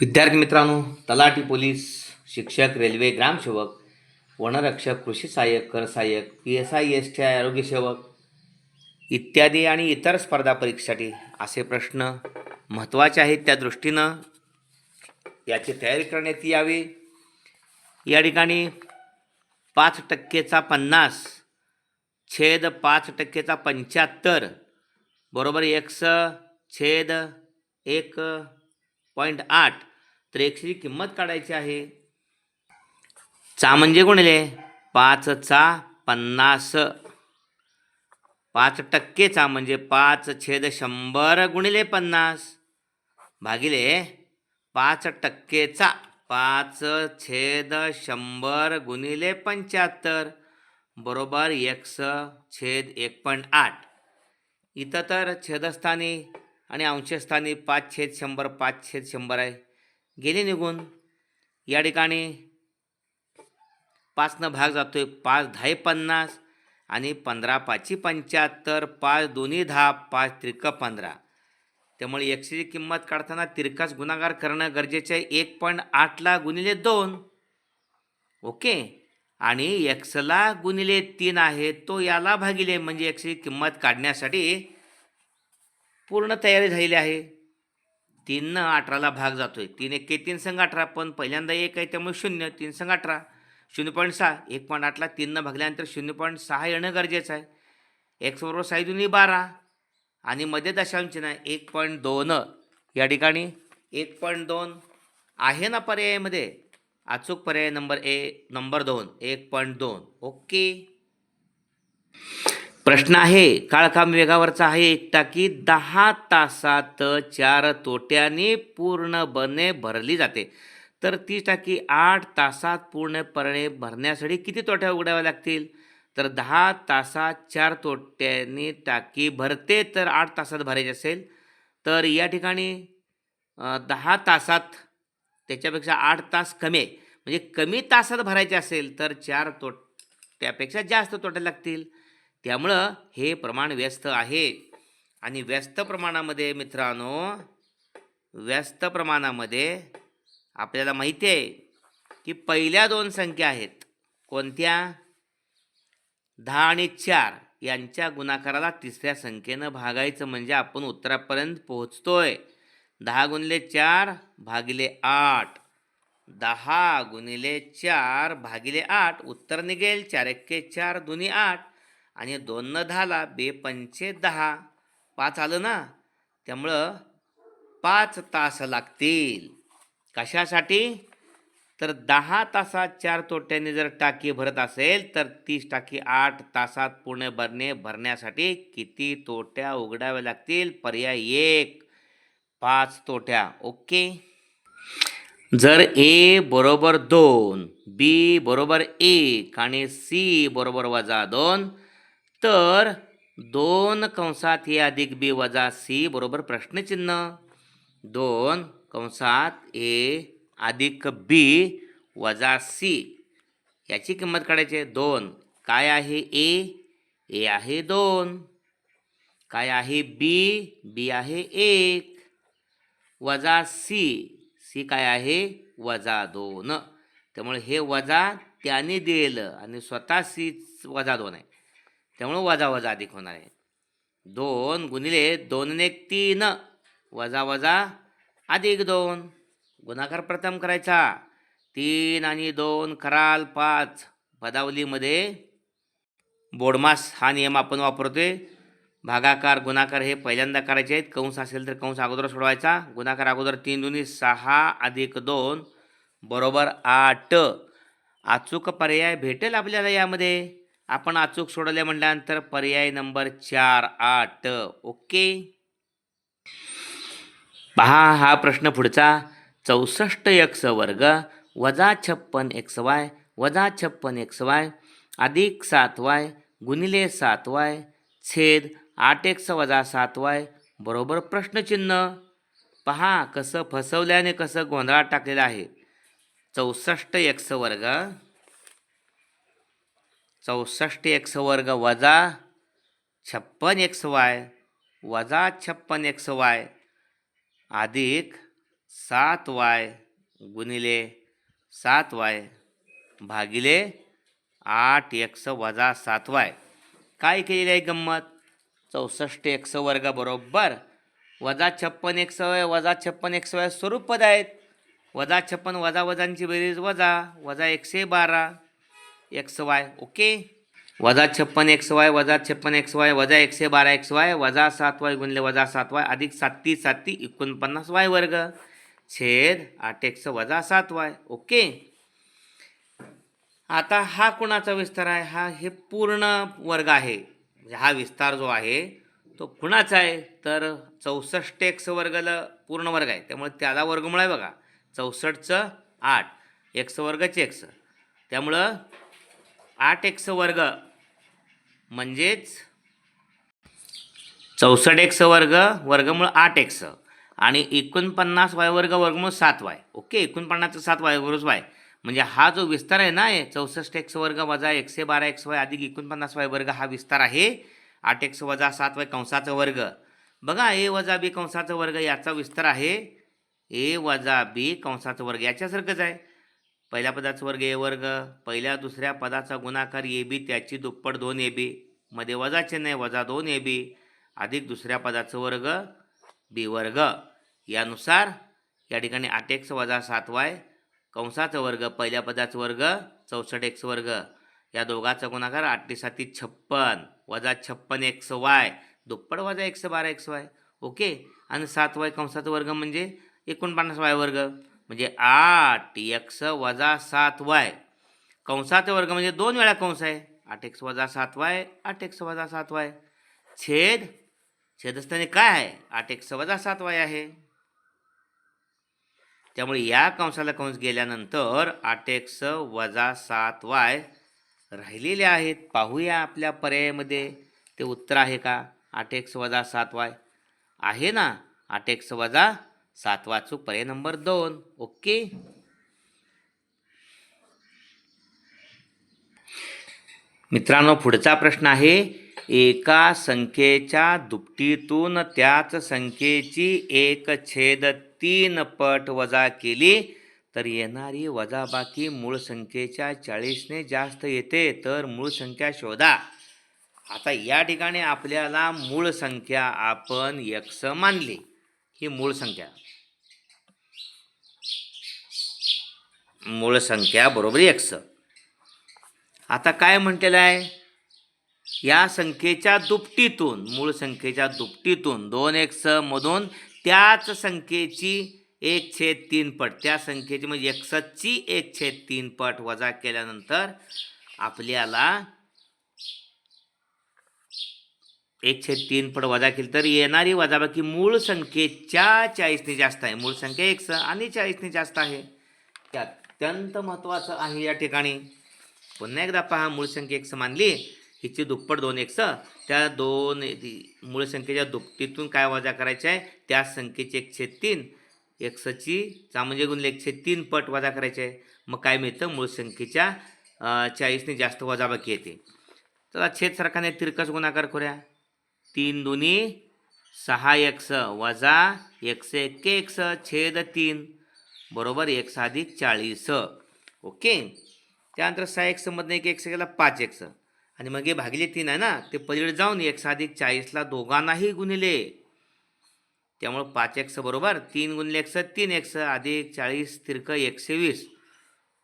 विद्यार्थी मित्रांनो तलाठी पोलीस शिक्षक रेल्वे ग्रामसेवक वनरक्षक कृषी सहाय्यक कर सहाय्यक P S I S T I आरोग्यसेवक इत्यादी आणि इतर स्पर्धा परीक्षेसाठी असे प्रश्न महत्त्वाचे आहेत. त्या दृष्टीनं याची तयारी करण्यात यावी. या ठिकाणी पाच टक्केचा पन्नास छेद पाच टक्केचा पंच्याहत्तर बरोबर एक्स छेद एक पॉईंट आठ तर एकशेची किंमत काढायची आहे. चा म्हणजे गुणिले पाचचा पन्नास. पाच टक्केचा म्हणजे पाच छेद शंभर गुणिले पन्नास. भागिले पाच टक्केचा पाच छेद शंभर गुणिले पंच्याहत्तर. बरोबर एक्स छेद एक पॉईंट आठ. इथं तर छेदस्थानी आणि अंशस्थानी पाच छेद शंभर पाच छेद शंभर आहे. गेले निघून. या ठिकाणी पाचनं भाग जातोय. पाच दहा पन्नास आणि पंधरा पाचशे पंच्याहत्तर. पाच दोन्ही दहा पाच त्रिक पंधरा. त्यामुळे एकशेची किंमत काढताना तिरकाच गुणाकार करणं गरजेचं आहे. एक पॉईंट आठला गुणिले दोन. ओके? आणि एक्सला गुणिले तीन आहे. तो याला भागिले. म्हणजे एक्सची किंमत काढण्यासाठी पूर्ण तयारी झालेली आहे. तीननं अठराला भाग जातो आहे तीन एक तीन संघ अठरा पण पहिल्यांदा एक आहे त्यामुळे शून्य तीन संघ अठरा. शून्य पॉईंट सहा एक पॉईंट आठला तीननं भागल्यानंतर शून्य पॉईंट सहा येणं गरजेचं आहे. एक्स बरोबर साई दुनी बारा आणि मध्ये दशांश ना एक पॉईंट दोन या ठिकाणी. एक पॉईंट दोन आहे ना पर्यायामध्ये? अचूक पर्याय नंबर ए नंबर दोन. एक पॉईंट दोन. ओके. प्रश्न आहे काळकाम वेगावरचा आहे एक टाकी दहा तासात चार तोट्याने पूर्णपणे भरली जाते. तर ती टाकी आठ तासात पूर्णपणे भरण्यासाठी किती तोट्या उघडाव्या लागतील? तर दहा तासात चार तोट्याने टाकी भरते तर आठ तासात भरायची असेल. तर या ठिकाणी दहा तासात त्याच्यापेक्षा आठ तास कमी आहे. म्हणजे कमी तासात भरायचे असेल तर चार तोट्यापेक्षा जास्त तोटे लागतील. त्यामुळं हे प्रमाण व्यस्त आहे. आणि व्यस्त प्रमाणामध्ये मित्रांनो व्यस्त प्रमाणामध्ये आपल्याला माहिती आहे की पहिल्या दोन संख्या आहेत. कोणत्या? दहा आणि चार यांच्या गुणाकाराला तिसऱ्या संख्येनं भागायचं म्हणजे आपण उत्तरापर्यंत पोहोचतोय. दहा गुणिले चार भागिले आठ. दहा गुणिले चार भागिले आठ. उत्तर निघेल. चार एक्के चार दोन्ही आठ. आणि दोननं दहाला बेपंचे दहा. पाच आलं ना? त्यामुळं पाच तास लागतील. कशासाठी? तर दहा तासात चार तोट्यांनी जर टाकी भरत असेल तर तीस टाकी आठ तासात पूर्ण भरणे भरण्यासाठी किती तोट्या उघडाव्या लागतील? पर्याय एक. पाच तोट्या. ओके? जर ए बरोबर दोन बी बरोबर एक आणि सी बरोबर वजा दोन तर दोन कंसात ए अधिक बी वजा सी बरोबर प्रश्नचिन्ह. दोन कंसात ए अधिक बी वजा सी. याची किंमत काढायची आहे दोन. काय आहे ए? ए आहे दोन. काय आहे बी? बी आहे एक. वजा सी. सी काय आहे? वजा दोन. त्यामुळे हे वजा त्याने दिलेलं आणि स्वतः सी वजा दोन आहे. त्यामुळं वजा वजा अधिक होणार आहे. दोन गुणिले दोनने तीन वजा वजा अधिक दोन. गुणाकार प्रथम करायचा. तीन आणि दोन कराल पाच. पदावलीमध्ये बोडमास हा नियम आपण वापरतोय. भागाकार गुणाकार हे पहिल्यांदा करायचे आहेत. कंस असेल तर कंस अगोदर सोडवायचा. गुणाकार अगोदर तीन दोन्ही सहा अधिक दोन. बरोबर आठ. अचूक पर्याय भेटेल आपल्याला यामध्ये. आपण अचूक सोडवले म्हटल्यानंतर पर्याय नंबर चार आठ. ओके? पहा हा प्रश्न पुढचा. चौसष्ट एक्स वर्ग वजा छप्पन एक्स वाय वजा छप्पन एक्स वाय अधिक सात वाय गुणिले सात वाय छेद आठ एक्स वजा सात वाय. बरोबर प्रश्नचिन्ह. पहा कसं फसवल्याने कसं गोंधळात टाकलेलं आहे. चौसष्ट एक्स वर्ग चौसष्ट एक्स वर्ग वजा छप्पन एक्स वाय वजा छप्पन एक्स वाय अधिक सात वाय गुणिले सात वाय भागिले आठ एक्स वजा सात वाय. काय केलेली आहे गंमत? चौसष्ट एक्स वर्ग बरोबर वजा छप्पन एक्स वाय वजा छप्पन एक्स वाय स्वरूप पद आहेत. वजा छप्पन वजा वजांची बेरीज वजा वजा एकशे बारा. X Y okay? वजा छप्पन एक्स वाय वजा छप्पन एक्स वाय वजा एकशे बारा एक्स वाय वजा सात वाय गुणले वजा सात वाय अधिक साती साती एकोणपन्नास वाय वर्ग. छेद आठ एक्स वजा सात वाय ओके? आता हा कुणाचा विस्तार आहे? हा हे पूर्ण वर्ग आहे. म्हणजे हा विस्तार जो आहे तो कुणाचा आहे? तर चौसष्ट एक्स वर्गला पूर्ण वर्ग आहे. त्यामुळे त्याला वर्गमुळ आहे बघा. चौसष्टचं आठ एक्स वर्गाचे एक्स. त्यामुळं आठ एक्स वर्ग म्हणजेच चौसष्ट एक्स वर्ग वर्गमूळ आठ एक्स. आणि एकोणपन्नास वाय वर्ग वर्गमूळ सात वाय. ओके एकोणपन्नासचं सात वाय बरोबर वाय. म्हणजे हा जो विस्तार आहे ना चौसष्ट एक्स वर्ग वजा एकशे बारा एक्स वाय अधिक एकोणपन्नास वाय वर्ग हा विस्तार आहे. आठ एक्स वजा सात वाय कंसाचा वर्ग. बघा ए वजा बी कंसाचा वर्ग याचा विस्तार आहे. ए वजा बी कंसाचा वर्ग याच्यासारखंच आहे. पहिल्या पदाचा वर्ग ए वर्ग पहिल्या दुसऱ्या पदाचा गुणाकार ए बी त्याची दुप्पट दोन ए बी. मध्ये वजा चिन्ह आहे वजा दोन ए बी. अधिक दुसऱ्या पदाचं वर्ग बी वर्ग. यानुसार या ठिकाणी आठ एक्स वजा सात वाय कंसाचा वर्ग पहिल्या पदाचा वर्ग चौसष्ट एक्स वर्ग. या दोघाचा गुणाकार आठ साती छप्पन वजा छप्पन एक्स वाय. दुप्पट वजा एकशे बारा एक्स वाय. ओके? आणि सात वाय कंसाचा वर्ग म्हणजे एकोणपन्नास वाय वर्ग. म्हणजे आठ एक्स वजा सात वाय कंसाचा वर्ग म्हणजे दोन वेळा कंस आहे. आठ एक्स वजा सात वाय आठ एक्स वजा सात वाय छेद छेदस्थाने काय आहे? आठ एक्स वजा सात वाय आहे. त्यामुळे या कंसाला कंस गेल्यानंतर आठ एक्स वजा सात वाय राहिलेले आहेत. पाहूया आपल्या पर्यायामध्ये. ते उत्तर आहे का? आठ एक्स वजा सात वाय आहे ना? आठ एक्स वजा सातवा वाचूक पर्याय नंबर दोन. ओके? मित्रांनो पुढचा प्रश्न आहे. एका संख्येच्या दुपटीतून त्याच संख्येची एक छेद तीन पट वजा केली तर येणारी वजाबाकी मूळ संख्येच्या चाळीसने जास्त येते तर मूळ संख्या शोधा. आता या ठिकाणी आपल्याला मूळ संख्या आपण यक्स मानली. ही मूळ संख्या. मूळ संख्या बरोबर एक्स आता काय म्हटलेलं आहे? या संख्येच्या दुपटीतून मूळ संख्येच्या दुपटीतून दोन एक्स मधून त्याच संख्येची एक छेद तीन पट त्या संख्येची म्हणजे एक्सची एक छेद तीन पट वजा केल्यानंतर आपल्याला एक छेद तीन पट वजा केली तर येणारी वजाबाकी मूळ संख्येच्या चाळीसने जास्त आहे. मूळ संख्या एक्स आणि चाळीसने जास्त आहे. ते अत्यंत महत्त्वाचं आहे या ठिकाणी. पुन्हा एकदा पहा मूळ संख्या एकस मानली हिची दुप्पट दोन एकस त्या दोन मूळ संख्येच्या दुप्पटीतून काय वजा करायचे आहे? त्या संख्येचे एक छेद तीन एकसची चा म्हणजे गुणले एकशे तीन पट वजा करायचे आहे. मग काय मिळतं? मूळ संख्येच्या चाळीसने जास्त वजाबाकी येते. तर छेद सरकारने तिरकस गुणाकार करूया. तीन दोन्ही सहा एक्स वजा एकशे एक्के एक्स छेद तीन बरोबर एक्स अधिक चाळीस ओके त्यानंतर सहा एक्समधनं एक एक्स गेला पाच एक्स आणि मग हे भागिले तीन आहे ना ते पलीकडे जाऊन एक्स अधिक चाळीसला दोघांनाही गुणिले त्यामुळं पाच एक्स बरोबर तीन गुणले एक्स तीन एक्स अधिक चाळीस तिरक एकशे वीस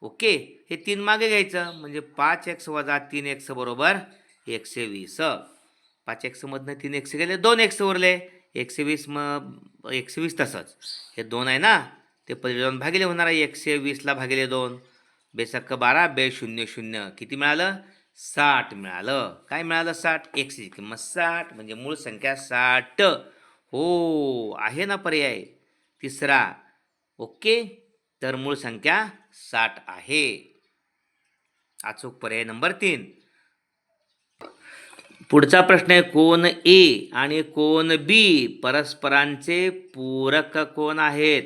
ओके हे तीन मागे घ्यायचं म्हणजे पाच एक्स वजा तीन एक्स बरोबर एकशे वीस पाच एक्समधनं तीन एक्स गेले दोन एक्स उरले. एकशे वीस मग एकशे वीस तसंच. हे दोन आहे ना ते पहिले दोन भागिले होणार आहे. एकशे वीसला भागिले दोन. बेसक्क बारा बे शून्य शून्य. किती मिळालं? साठ मिळालं. काय मिळालं साठ? एकशेची किंमत साठ म्हणजे मूळ संख्या साठ. हो आहे ना पर्याय. तिसरा ओके तर मूळ संख्या साठ आहे. अचूक पर्याय नंबर तीन. पुढचा प्रश्न आहे कोण ए आणि कोण बी? परस्परांचे पूरक कोण आहेत?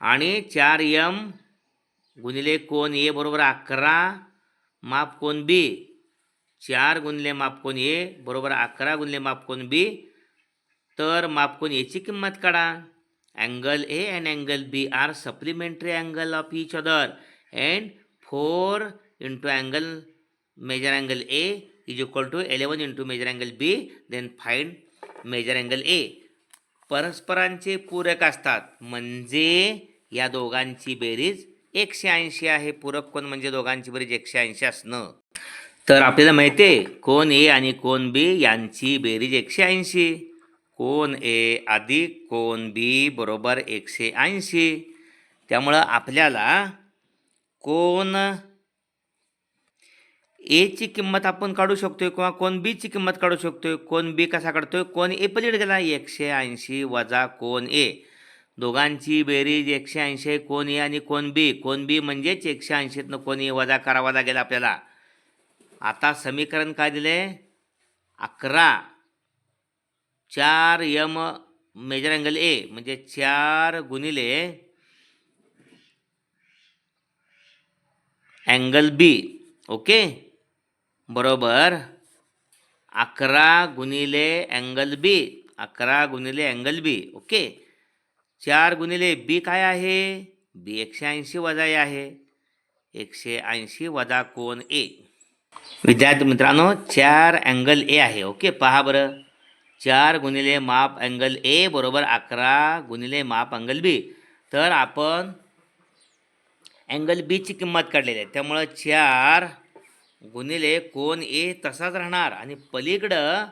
आणि चार यम गुणिले कोण ए बरोबर अकरा माप कोण बी? चार गुणले माप कोण ए बरोबर अकरा गुणले माप कोण बी? तर माप कोण एची किंमत काढा. Angle A and angle B are supplementary angle of each other. And four into angle major angle A is equal to 11 into major angle B then find major angle A. परस्परांचे पूरक असतात. म्हणजे या दोघांची बेरीज एकशे ऐंशी आहे. पूरक कोण? म्हणजे दोघांची बेरीज एकशे ऐंशी असणं. तर आपल्याला माहिती आहे कोण ए आणि कोण बी यांची बेरीज एकशे ऐंशी. कोण ए अधिक कोण बी बरोबर एकशे ऐंशी. त्यामुळं आपल्याला कोण एची किंमत आपण काढू शकतोय किंवा कोण बीची किंमत काढू शकतोय कोण बी कसा काढतोय कोण ए पलीकडे गेला एकशे ऐंशी वजा कोण ए दोघांची बेरीज एकशे ऐंशी आहे कोण ए आणि कोण बी कोण बी म्हणजेच एकशे ऐंशीतनं कोण ए वजा करावा लागेल आपल्याला. आता समीकरण काय दिले अकरा. चार यम मेजर अँगल ए म्हणजे चार गुणिले अँगल बी ओके बरोबर. अकरा गुणिले अँगल बी. अकरा गुणिले अँगल बी. ओके? चार गुणिले बी काय आहे? बी एकशे ऐंशी वजा ए आहे. एकशे ऐंशी वजा कोण ए. विद्यार्थी मित्रांनो चार अँगल ए आहे. ओके? पहा बरं. चार गुणिले माप अँगल ए बरोबर अकरा गुणिले माप अँगल बी. तर आपण अँगल बीची किंमत काढलेली आहे. त्यामुळं चार गुणिले कोण ए तसाच राहणार. आणि पलीकडं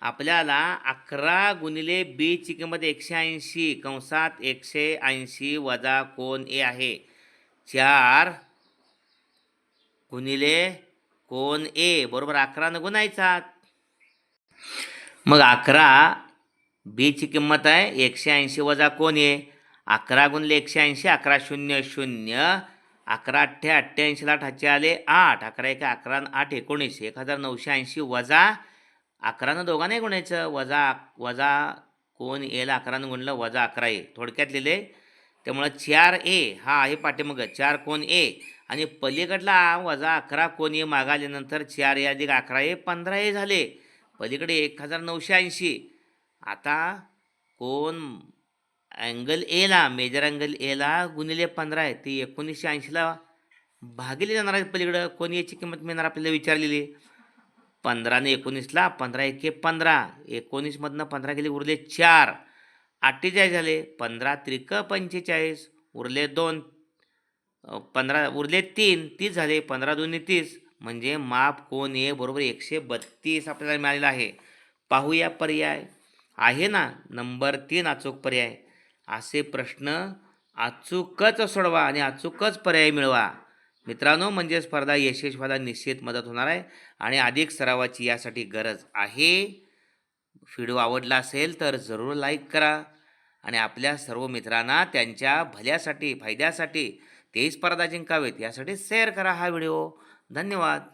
आपल्याला अकरा गुणिले बीची किंमत एकशे ऐंशी कंसात एकशे ऐंशी वजा कोण ए आहे? चार गुणिले कोण ए बरोबर अकरानं गुणायचा मग अकरा बीची किंमत आहे एकशे ऐंशी वजा कोण ए? अकरा गुणले एकशे ऐंशी अकरा शून्य शून्य. अकरा अठ्ठे अठ्ठ्याऐंशीला ठाचे आले आठ. अकरा एक अकरा आठ एकोणीस. एक हजार नऊशे ऐंशी वजा अकरानं दोघांनाही गुणायचं. वजा वजा कोण एला अकरानं गुणलं वजा अकरा ए. थोडक्यात लिहिले. त्यामुळं चार ए हा आहे पाठीमागं. चार कोण ए आणि पलीकडला वजा अकरा कोण ए मागाल्यानंतर चार ए अधिक अकरा ए पंधरा ए झाले. पलीकडे एक हजार नऊशे ऐंशी. आता कोण अँगल एला मेजर अँगल एला गुणिले पंधरा आहे. ती एकोणीसशे ऐंशीला भागिले जाणार आहे पलीकडं. कोणी याची किंमत मिळणार आपल्याला विचारलेली? पंधराने एकोणीसला पंधरा एके पंधरा. एकोणीसमधनं पंधरा गेले उरले चार. अठ्ठेचाळीस झाले पंधरा त्रिक पंचेचाळीस उरले दोन. पंधरा उरले तीन तीस झाले पंधरा दोन्ही तीस. म्हणजे माप कोण ए बरोबर एकशे बत्तीस आपल्याला मिळालेला आहे. पाहूया पर्याय. आहे ना? नंबर तीन अचूक पर्याय. असे प्रश्न अचूकच सोडवा आणि अचूकच पर्याय मिळवा. मित्रांनो म्हणजे स्पर्धा यशस्वी व्हायला निश्चित मदत होणार आहे आणि अधिक सरावाची यासाठी गरज आहे. व्हिडिओ आवडला असेल तर जरूर लाईक करा आणि आपल्या सर्व मित्रांना त्यांच्या भल्यासाठी फायद्यासाठी तेही स्पर्धा जिंकावेत यासाठी शेअर करा हा व्हिडिओ. धन्यवाद.